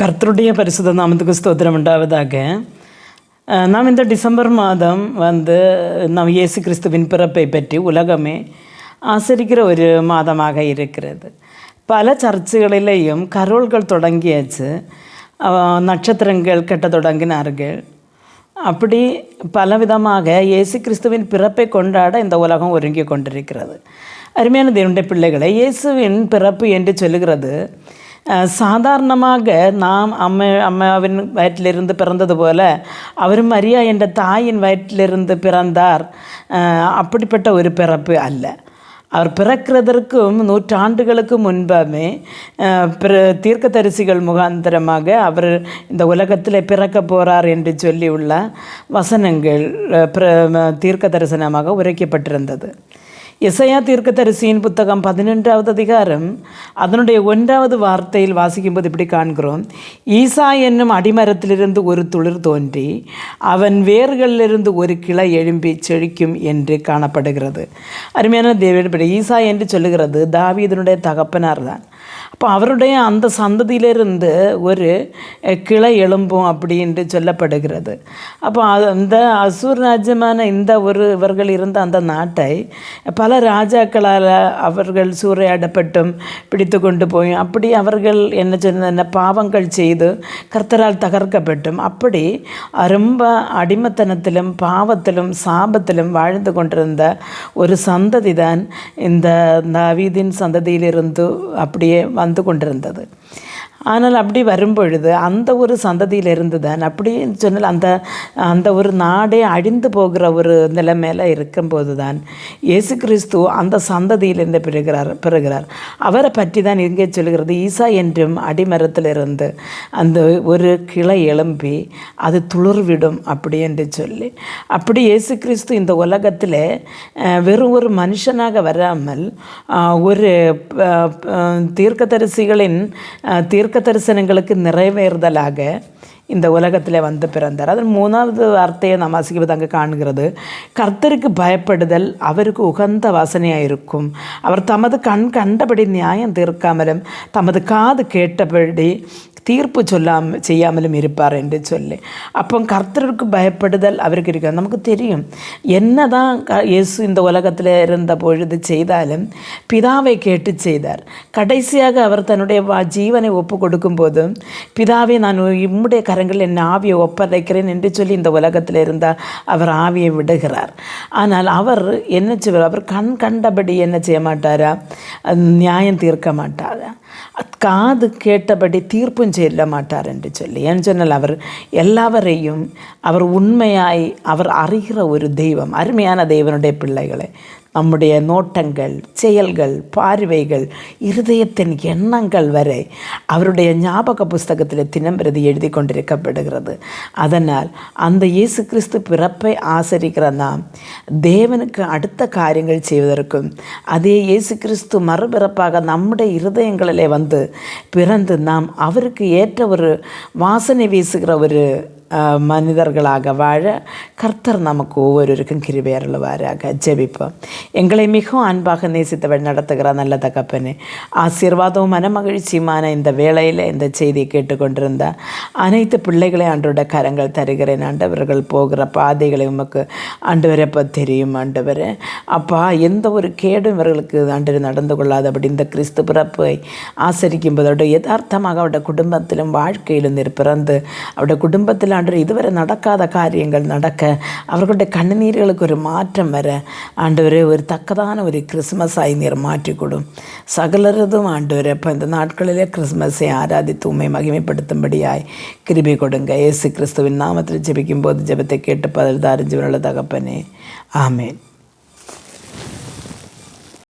கர்த்தருடைய பரிசுத்த நாமத்துக்கு ஸ்தோத்திரம் உண்டாவதாக. நாம் இந்த டிசம்பர் மாதம் வந்து நாம் இயேசு கிறிஸ்துவின் பிறப்பை பற்றி உலகமே ஆசரிக்கிற ஒரு மாதமாக இருக்கிறது. பல சர்ச்சுகளிலேயும் கரோல்கள் தொடங்கியாச்சு. நட்சத்திரங்கள் கட்ட தொடங்கினார்கள். அப்படி பலவிதமாக இயேசு கிறிஸ்துவின் பிறப்பை கொண்டாட இந்த உலகம் ஒருங்கி கொண்டிருக்கிறது. அருமையான தேவனுடைய பிள்ளைகளை இயேசுவின் பிறப்பு என்று சொல்லுகிறது சாதாரணமாக நாம் அம்மா அம்மாவின் வயிற்றிலிருந்து பிறந்தது போல அவரும் மரியா என்ற தாயின் வயிற்றிலிருந்து பிறந்தார். அப்படிப்பட்ட ஒரு பிறப்பு அல்ல. அவர் பிறக்கிறதற்கும் நூற்றாண்டுகளுக்கு முன்பமே அஹ், பிற தீர்க்கதரிசிகள் முகாந்திரமாக அவர் இந்த உலகத்தில் பிறக்க போகிறார் என்று சொல்லியுள்ள வசனங்கள் பிர தீர்க்க தரிசனமாக உரைக்கப்பட்டிருந்தது. இசையா தீர்க்கதரிசியின் புத்தகம் பதினொன்றாவது அதிகாரம் அதனுடைய ஒன்றாவது வார்த்தையில் வாசிக்கும்போது இப்படி காண்கிறோம். ஈசா என்னும் அடிமரத்திலிருந்து ஒரு துளிர் தோன்றி அவன் வேர்களிலிருந்து ஒரு கிளை எழும்பி செழிக்கும் என்று காணப்படுகிறது. அருமையான தேவன் ஈசா என்று சொல்லுகிறது தாவீதனுடைய தகப்பனார் தான் அப்போ அவருடைய அந்த சந்ததியிலிருந்து ஒரு கிளை எழும்பும் அப்படின்ட்டு சொல்லப்படுகிறது. அப்போ அந்த அசூர் ராஜ்யமான இந்த ஒரு இவர்கள் இருந்த அந்த நாட்டை பல ராஜாக்களால் அவர்கள் சூறையாடப்பட்டும் பிடித்து கொண்டு போய் அப்படி அவர்கள் என்ன சொன்ன பாவங்கள் செய்து கர்த்தரால் தகர்க்கப்பட்டும் அப்படி ரொம்ப அடிமத்தனத்திலும் பாவத்திலும் சாபத்திலும் வாழ்ந்து கொண்டிருந்த ஒரு சந்ததி தான் இந்த தாவீதின் சந்ததியிலிருந்து அப்படியே வந்து வந்து கொண்டிருந்தது. ஆனால் அப்படி வரும்பொழுது அந்த ஒரு சந்ததியிலிருந்து தான் அப்படின்னு சொன்னால் அந்த அந்த ஒரு நாடே அழிந்து போகிற ஒரு நிலைமையில் இருக்கும்போது தான் இயேசு கிறிஸ்து அந்த சந்ததியிலிருந்து பெறுகிறார் பெறுகிறார். அவரை பற்றி தான் இங்கே சொல்கிறது ஈசா என்றும் அடிமரத்திலிருந்து அந்த ஒரு கிளை எழும்பி அது துளிர்விடும் அப்படி என்று சொல்லி. அப்படி இயேசு கிறிஸ்து இந்த உலகத்தில் வெறும் ஒரு மனுஷனாக வராமல் ஒரு தீர்க்கதரிசிகளின் அஹ், தீர்க்க தரிசனங்களுக்கு நிறைவேறுதலாக இந்த உலகத்தில் வந்து பிறந்தார். அதன் மூணாவது வார்த்தையை நாம் வாசிக்கிறது அங்கே காணுகிறது. கர்த்தருக்கு பயப்படுதல் அவருக்கு உகந்த வாசனையாக இருக்கும் அவர் தமது கண் கண்டபடி நியாயம் தீர்க்காமலும் தமது காது கேட்டபடி தீர்ப்பு சொல்லாம செய்யாமலும் இருப்பார் என்று சொல்லி. அப்போ கர்த்தருக்கு பயப்படுதல் அவருக்கு இருக்கு நமக்கு தெரியும். என்ன தான் இயேசு இந்த உலகத்தில் இருந்த பொழுது செய்தாலும் பிதாவை கேட்டு செய்தார். கடைசியாக அவர் தன்னுடைய வா- ஜீவனை ஒப்பு கொடுக்கும்போது பிதாவை நான் இம்முடைய கரங்களில் என் ஆவியை ஒப்படைக்கிறேன் என்று சொல்லி இந்த உலகத்தில் இருந்தால் அவர் ஆவியை விடுகிறார். ஆனால் அவர் என்ன செய்வார்? அவர் கண் கண்டபடி என்ன செய்ய மாட்டாரா? நியாயம் தீர்க்க மாட்டாரா? காது கேட்டபடி தீர்ப்பும் செல்ல மாட்டார் என்று சொல்லி. ஏன்னு சொன்னால் அவர் எல்லாவரையும் அவர் உண்மையாய் அவர் அறிகிற ஒரு தெய்வம் அருமையான தெய்வனுடைய பிள்ளைகளை. நம்முடைய நோட்டங்கள் செயல்கள் பார்வைகள் இருதயத்தின் எண்ணங்கள் வரை அவருடைய ஞாபக புஸ்தகத்தில் தினம்பிரதி எழுதி கொண்டிருக்கப்படுகிறது. அதனால் அந்த இயேசு கிறிஸ்து பிறப்பை ஆசரிக்கிற நாம் தேவனுக்கு அடுத்த காரியங்கள் செய்வதற்கும் அதே இயேசு கிறிஸ்து மறுபிறப்பாக நம்முடைய இருதயங்களிலே வந்து பிறந்து நாம் அவருக்கு ஏற்ற ஒரு வாசனை வீசுகிற ஒரு மனிதர்களாக வாழ கர்த்தர் நமக்கு ஒவ்வொருவருக்கும் கிருபை அருளுவாராக ஜெபிப்போம் எங்களை மிகவும் அன்பாக நேசித்தவள் நடத்துகிற நல்ல தகப்பனே ஆசீர்வாதமும் மனமகிழ்ச்சியுமான இந்த வேளையில் இந்த செய்தியை கேட்டுக்கொண்டிருந்த அனைத்து பிள்ளைகளை ஆண்டோட கரங்கள் தருகிறேன் ஆண்டவர்கள் போகிற பாதைகளை உமக்கு ஆண்டவரை தெரியும் ஆண்டவர் அப்பா எந்த ஒரு கேடும் இவர்களுக்கு ஆண்டவர் நடந்து கொள்ளாதபடி இந்த கிறிஸ்து பிறப்பை ஆசரிக்கும் போதோட யதார்த்தமாக அவருடைய குடும்பத்திலும் வாழ்க்கையிலும் பிறந்து அவருடைய குடும்பத்தில் ஆண்டவர் இதுவரை நடக்காத காரியங்கள் நடக்க அவர்களுடைய கண்ணுநீர்களுக்கு ஒரு மாற்றம் வர ஆண்டவரே ஒரு தக்கதான ஒரு கிறிஸ்மஸ் ஆகி நீர் மாற்றி கொடும் சகலரதும் ஆண்டவரே அப்போ இந்த நாட்களிலே கிறிஸ்மஸை ஆராதித்து உண்மை மகிமைப்படுத்தும்படியாய் கிருபை கொடுங்க இயேசு கிறிஸ்துவின் நாமத்தில் ஜெபிக்கும் போது ஜெபத்தை கேட்டு பதில் தாரிஞ்சவர்கள தகப்பனே ஆமேன்